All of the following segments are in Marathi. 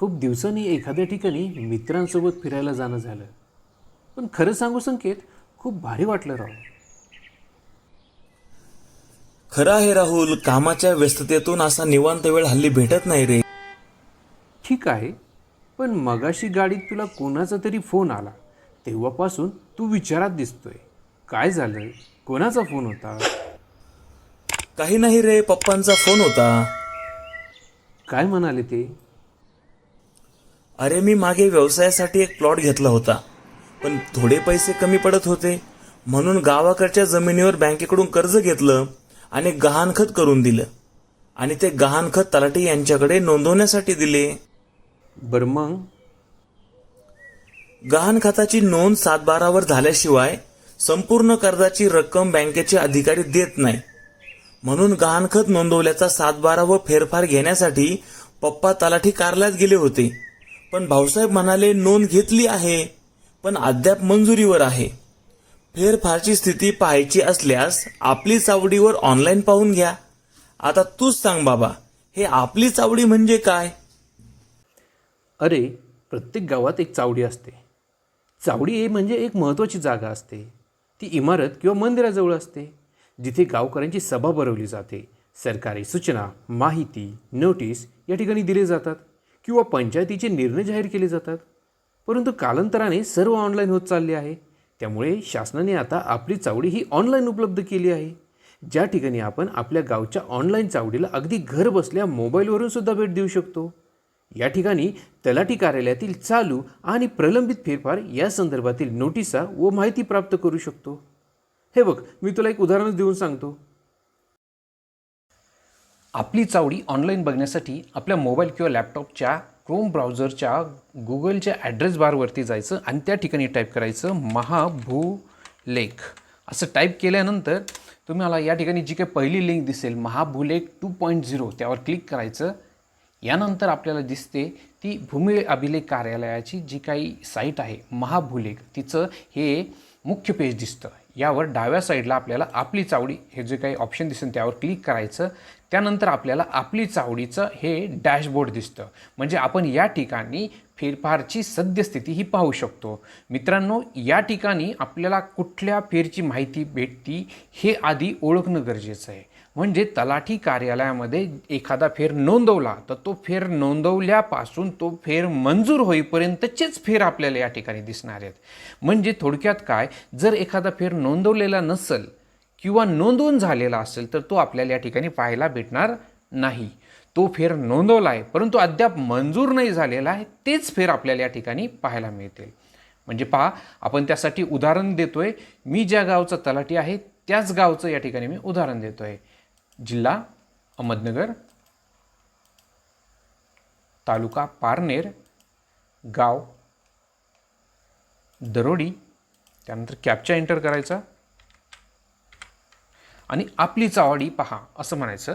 खूप दिवसांनी एखाद्या ठिकाणी मित्रांसोबत फिरायला जाणं झालं. पण खरं सांगू संकेत खूप भारी वाटलं राव. खरं आहे राहुल कामाच्या व्यस्ततेतून असा निवांत वेळ हल्ली भेटत नाही रे. ठीक आहे पण मगाशी गाडीत तुला कोणाचा तरी फोन आला. तेव्हापासून तू विचारात दिसतोय. काय झालं? कोणाचा फोन होता? काही नाही रे पप्पांचा फोन होता. काय म्हणाले ते? अरे मी मागे व्यवसायासाठी एक प्लॉट घेतला होता पण थोडे पैसे कमी पडत होते. म्हणून गावाकडच्या जमिनीवर बँकेकडून कर्ज घेतलं आणि गहाणखत करून दिलं. आणि ते गहाणखत तलाठी यांच्याकडे नोंदवण्यासाठी दिले. बरं मग? गहाणखताची नोंद सातबारावर झाल्याशिवाय संपूर्ण कर्जाची रक्कम बँकेचे अधिकारी देत नाही. म्हणून गहाणखत नोंदवल्याचा सातबारा व फेरफार घेण्यासाठी पप्पा तलाठी कार्यालयात गेले होते. पण भाऊसाहेब म्हणाले नोंद घेतली आहे पण अद्याप मंजुरीवर आहे. फेरफारची स्थिती पाहायची असल्यास आपली चावडीवर ऑनलाईन पाहून घ्या. आता तूच सांग बाबा हे आपली चावडी म्हणजे काय? अरे प्रत्येक गावात एक चावडी असते. चावडी हे म्हणजे एक महत्त्वाची जागा असते. ती इमारत किंवा मंदिराजवळ असते जिथे गावकऱ्यांची सभा भरवली जाते. सरकारी सूचना माहिती नोटीस या ठिकाणी दिले जातात. किंवा पंचायतीचे निर्णय जाहीर केले जातात. परंतु कालांतराने सर्व ऑनलाईन होत चालले आहे. त्यामुळे शासनाने आता आपली चावडी ही ऑनलाईन उपलब्ध केली आहे. ज्या ठिकाणी आपण आपल्या गावच्या ऑनलाईन चावडीला अगदी घर बसल्या मोबाईलवरून सुद्धा भेट देऊ शकतो. या ठिकाणी तलाठी कार्यालयातील चालू आणि प्रलंबित फेरफार या संदर्भातील नोटिसा व माहिती प्राप्त करू शकतो. हे बघ मी तुला एक उदाहरण देऊन सांगतो. आपली चावडी ऑनलाईन बघण्यासाठी आपल्या मोबाईल किंवा लॅपटॉपच्या क्रोम ब्राउझरच्या गुगलच्या ॲड्रेस बारवरती जायचं आणि त्या ठिकाणी टाईप करायचं महाभूलेख. असं टाईप केल्यानंतर तुम्हाला या ठिकाणी जी काही पहिली लिंक दिसेल महाभूलेख टू पॉईंट झिरो त्यावर क्लिक करायचं. यानंतर आपल्याला दिसते ती भूमी अभिलेख कार्यालयाची जी काही साईट आहे महाभूलेख तिचं हे मुख्य पेज दिसतं. यावर डाव्या साईडला आपल्याला आपली चावडी हे जे काही ऑप्शन दिसेल त्यावर क्लिक करायचं. त्यानंतर आपल्याला आपली चावडीचं हे डॅशबोर्ड दिसतं. म्हणजे आपण या ठिकाणी फेरफारची सद्यस्थिती ही पाहू शकतो. मित्रांनो या ठिकाणी आपल्याला कुठल्या फेरची माहिती भेटती हे आधी ओळखणं गरजेचं आहे. म्हणजे तलाठी कार्यालयामध्ये एखादा फेर नोंदवला तर तो फेर नोंदवल्यापासून तो फेर मंजूर होईपर्यंतचेच फेर आपल्याला या ठिकाणी दिसणार आहेत. म्हणजे थोडक्यात काय? जर एखादा फेर नोंदवलेला नसेल किंवा नोंदवून झालेला असेल तर तो आपल्याला या ठिकाणी पाहायला भेटणार नाही. तो फेर नोंदवला आहे परंतु अद्याप मंजूर नाही झालेला आहे तेच फेर आपल्याला या ठिकाणी पाहायला मिळतील. म्हणजे पहा आपण त्यासाठी उदाहरण देतोय मी ज्या गावचा तलाठी आहे त्याच गावचं या ठिकाणी मी उदाहरण देतोय. जिल्हा अहमदनगर तालुका पारनेर गाव दरोडी त्यानंतर कॅपचा एंटर करायचा. आणि आपली चावडी पहा असं म्हणायचं.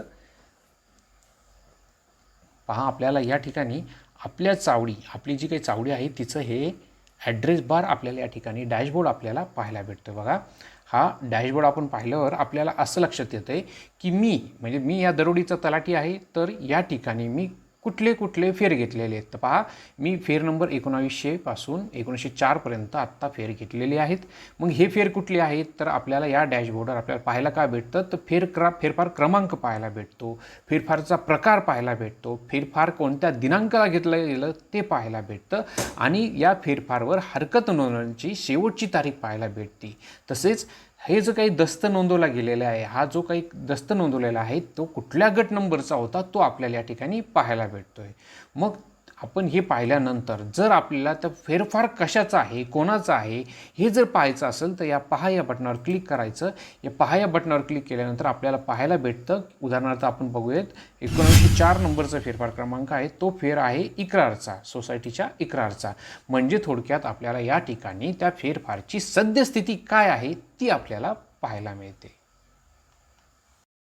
पहा आपल्याला या ठिकाणी आपल्या चावडी आपली जी काही चावडी आहे तिचं हे ॲड्रेस बार आपल्याला या ठिकाणी डॅशबोर्ड आपल्याला पाहायला भेटतो. बघा हा डॅशबोर्ड आपण पाहिल्यावर आपल्याला असं लक्षात येतं आहे की मी म्हणजे मी या दरोडीचा तलाठी आहे तर या ठिकाणी मी कुठले कुठले फेर घेतलेले आहेत. तर पहा मी फेर नंबर एकोणावीसशेपासून एकोणीसशे चारपर्यंत आत्ता फेर घेतलेले आहेत. मग हे फेर कुठले आहेत? तर आपल्याला या डॅशबोर्डवर आपल्याला पाहायला काय भेटतं? तर फेर क्रा फेरफार क्रमांक पाहायला भेटतो. फेरफारचा प्रकार पाहायला भेटतो. फेरफार कोणत्या दिनांकाला घेतलं गेलं ते पाहायला भेटतं. आणि या फेरफारवर हरकत नोंदणीची शेवटची तारीख पाहायला भेटते. तसेच हे जो काही दस्त नोंदवला गेलेला आहे हा जो काही दस्त नोंदवलेला आहे तो कुठल्या गट नंबरचा होता तो आपल्याला या ठिकाणी पाहायला भेटतो आहे मग आपण हे पाहिल्यानंतर जर आपल्याला तर फेरफार कशाचा आहे कोणाचा आहे हे जर पाहायचं असेल तर या पहा या बटनावर क्लिक करायचं. या पहा या बटनावर क्लिक केल्यानंतर आपल्याला पाहायला भेटतं. उदाहरणार्थ आपण बघूयात एकोणऐंशी चार नंबरचा फेरफार क्रमांक आहे. तो फेर आहे इक्रारचा सोसायटीच्या इक्रारचा. म्हणजे थोडक्यात आपल्याला या ठिकाणी त्या फेरफारची सद्यस्थिती काय आहे ती आपल्याला पाहायला मिळते.